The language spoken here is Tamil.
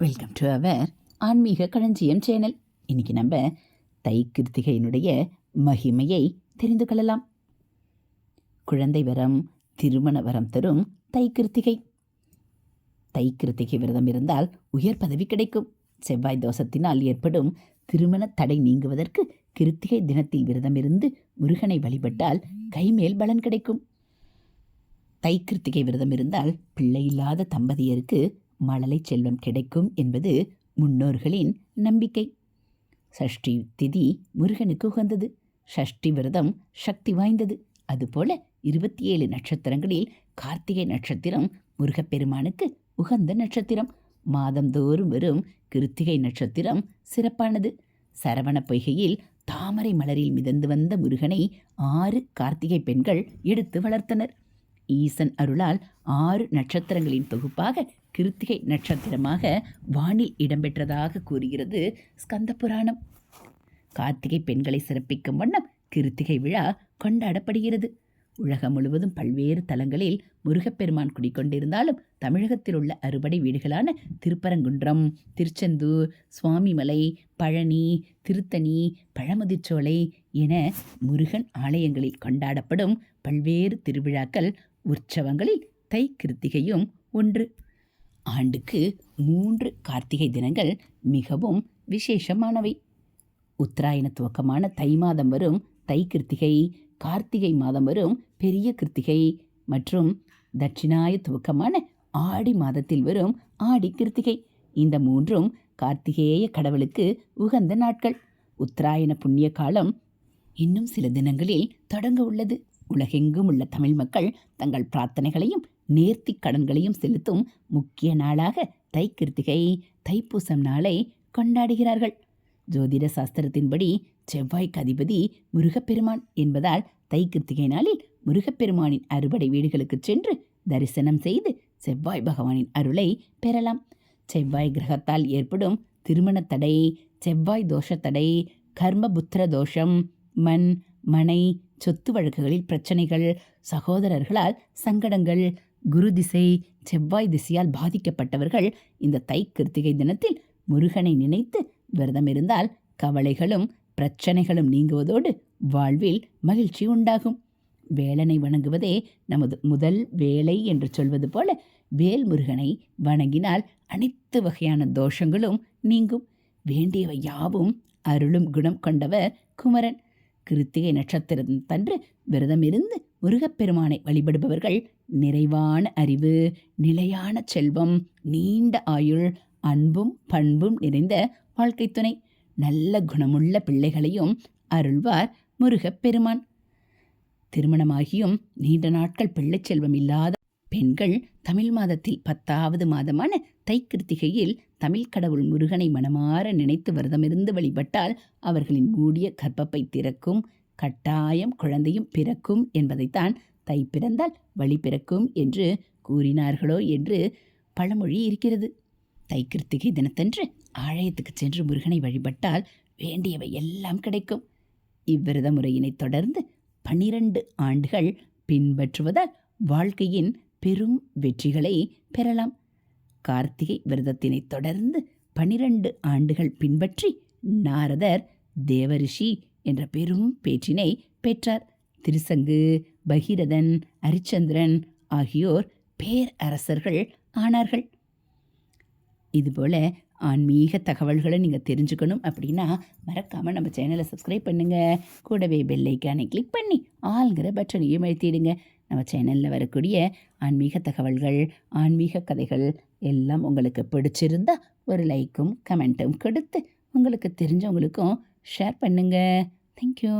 வெல்கம் டு அவர் ஆன்மீக களஞ்சியம் சேனல் இன்னைக்கு நம்ம தை கிருத்திகையினுடைய மகிமையை தெரிந்து கொள்ளலாம். குழந்தை வரம் திருமண வரம் தரும் தை கிருத்திகை. தை கிருத்திகை விரதம் இருந்தால் உயர் பதவி கிடைக்கும். செவ்வாய் தோஷத்தினால் ஏற்படும் திருமண தடை நீங்குவதற்கு கிருத்திகை தினத்தில் விரதமிருந்து முருகனை வழிபட்டால் கைமேல் பலன் கிடைக்கும். தை கிருத்திகை விரதம் இருந்தால் பிள்ளை இல்லாத தம்பதியருக்கு மழலை செல்வம் கிடைக்கும் என்பது முன்னோர்களின் நம்பிக்கை. சஷ்டி திதி முருகனுக்கு உகந்தது. சஷ்டி விரதம் சக்தி வாய்ந்தது. அதுபோல இருபத்தி ஏழு நட்சத்திரங்களில் கார்த்திகை நட்சத்திரம் முருகப்பெருமானுக்கு உகந்த நட்சத்திரம். மாதந்தோறும் வரும் கிருத்திகை நட்சத்திரம் சிறப்பானது. சரவண பொய்கையில் தாமரை மலரில் மிதந்து வந்த முருகனை ஆறு கார்த்திகை பெண்கள் எடுத்து வளர்த்தனர். ஈசன் அருளால் ஆறு நட்சத்திரங்களின் தொகுப்பாக கிருத்திகை நட்சத்திரமாக வானில் இடம்பெற்றதாக கூறுகிறது ஸ்கந்த புராணம். கார்த்திகை பெண்களை சிறப்பிக்கும் வண்ணம் கிருத்திகை விழா கொண்டாடப்படுகிறது. உலகம் முழுவதும் பல்வேறு தலங்களில் முருகப்பெருமான் குடிக்கொண்டிருந்தாலும் தமிழகத்தில் உள்ள அறுபடை வீடுகளான திருப்பரங்குன்றம் திருச்செந்தூர் சுவாமிமலை பழனி திருத்தணி பழமுதிர்ச்சோலை என முருகன் ஆலயங்களில் கொண்டாடப்படும் பல்வேறு திருவிழாக்கள் உற்சவங்களில் தை கிருத்திகையும் ஒன்று. ஆண்டுக்கு மூன்று கார்த்திகை தினங்கள் மிகவும் விசேஷமானவை. உத்தராயண துவக்கமான தை மாதம் வரும் தை கிருத்திகை கார்த்திகை மாதம் வரும் பெரிய கிருத்திகை மற்றும் தட்சிணாய துவக்கமான ஆடி மாதத்தில் வரும் ஆடி கிருத்திகை. இந்த மூன்றும் கார்த்திகேய கடவுளுக்கு உகந்த நாட்கள். உத்தராயண புண்ணிய காலம் இன்னும் சில தினங்களில் தொடங்க உள்ளது. உலகெங்கும் உள்ள தமிழ் மக்கள் தங்கள் பிரார்த்தனைகளையும் நேர்த்தி கடன்களையும் செலுத்தும் முக்கிய நாளாக தை கிருத்திகை தைப்பூசம் நாளை கொண்டாடுகிறார்கள். ஜோதிட சாஸ்திரத்தின்படி செவ்வாய்க்கு அதிபதி முருகப்பெருமான் என்பதால் தை கிருத்திகை நாளில் முருகப்பெருமானின் அறுபடை வீடுகளுக்கு சென்று தரிசனம் செய்து செவ்வாய் பகவானின் அருளை பெறலாம். செவ்வாய் கிரகத்தால் ஏற்படும் திருமண தடை செவ்வாய் தோஷத்தடை கர்மபுத்திர தோஷம் மண் மனை சொத்து வழக்குகளில் பிரச்சனைகள் சகோதரர்களால் சங்கடங்கள் குரு திசை செவ்வாய் திசையால் பாதிக்கப்பட்டவர்கள் இந்த தை கிருத்திகை தினத்தில் முருகனை நினைத்து விரதம் இருந்தால் கவலைகளும் பிரச்சனைகளும் நீங்குவதோடு வாழ்வில் மகிழ்ச்சி உண்டாகும். வேலனை வணங்குவதே நமது முதல் வேலை என்று சொல்வது போல வேல் முருகனை வணங்கினால் அனைத்து வகையான தோஷங்களும் நீங்கும். வேண்டியவை யாவும் அருளும் குணம் கொண்டவர் குமரன். கிருத்திகை நட்சத்திரம் தன்று விரதமிருந்து முருகப்பெருமானை வழிபடுபவர்கள் நிறைவான அறிவு நிலையான செல்வம் நீண்ட ஆயுள் அன்பும் பண்பும் நிறைந்த வாழ்க்கை துணை. நல்ல குணமுள்ள பிள்ளைகளையும் அருள்வார் முருகப்பெருமான். திருமணமாகியும் நீண்ட நாட்கள் பிள்ளை செல்வம் இல்லாத பெண்கள் தமிழ் மாதத்தில் பத்தாவது மாதமான தைக்கிருத்திகையில் தமிழ் கடவுள் முருகனை மனமாற நினைத்து விரதமிருந்து வழிபட்டால் அவர்களின் மூடிய கர்ப்பப்பை திறக்கும் கட்டாயம் குழந்தையும் பிறக்கும் என்பதைத்தான் தை பிறந்தால் வழி பிறக்கும் என்று கூறினார்களோ என்று பழமொழி இருக்கிறது. தை கிருத்திகை தினத்தன்று ஆலயத்துக்கு சென்று முருகனை வழிபட்டால் வேண்டியவை எல்லாம் கிடைக்கும். இவ்விரத முறையினை தொடர்ந்து பன்னிரண்டு ஆண்டுகள் பின்பற்றுவதால் வாழ்க்கையின் பெரும் வெற்றிகளை பெறலாம். கார்த்திகை விரதத்தினை தொடர்ந்து பனிரெண்டு ஆண்டுகள் பின்பற்றி நாரதர் தேவரிஷி என்ற பெரும் பேற்றினை பெற்றார். திருசங்கு பகீரதன் அரிச்சந்திரன் ஆகியோர் பேரரசர்கள் ஆனார்கள். இதுபோல் ஆன்மீக தகவல்களை நீங்கள் தெரிஞ்சுக்கணும் அப்படின்னா மறக்காமல் நம்ம சேனலை சப்ஸ்கிரைப் பண்ணுங்கள் கூடவே பெல்லைக்கானை கிளிக் பண்ணி ஆளுங்கிற பட்டனையும் அழுத்திடுங்க. நம்ம சேனலில் வரக்கூடிய ஆன்மீக தகவல்கள் ஆன்மீக கதைகள் எல்லாம் உங்களுக்கு பிடிச்சிருந்தா ஒரு லைக்கும் கமெண்ட்டும் கொடுத்து உங்களுக்கு தெரிஞ்சவங்களுக்கும் ஷேர் பண்ணுங்கள் தேங்க்யூ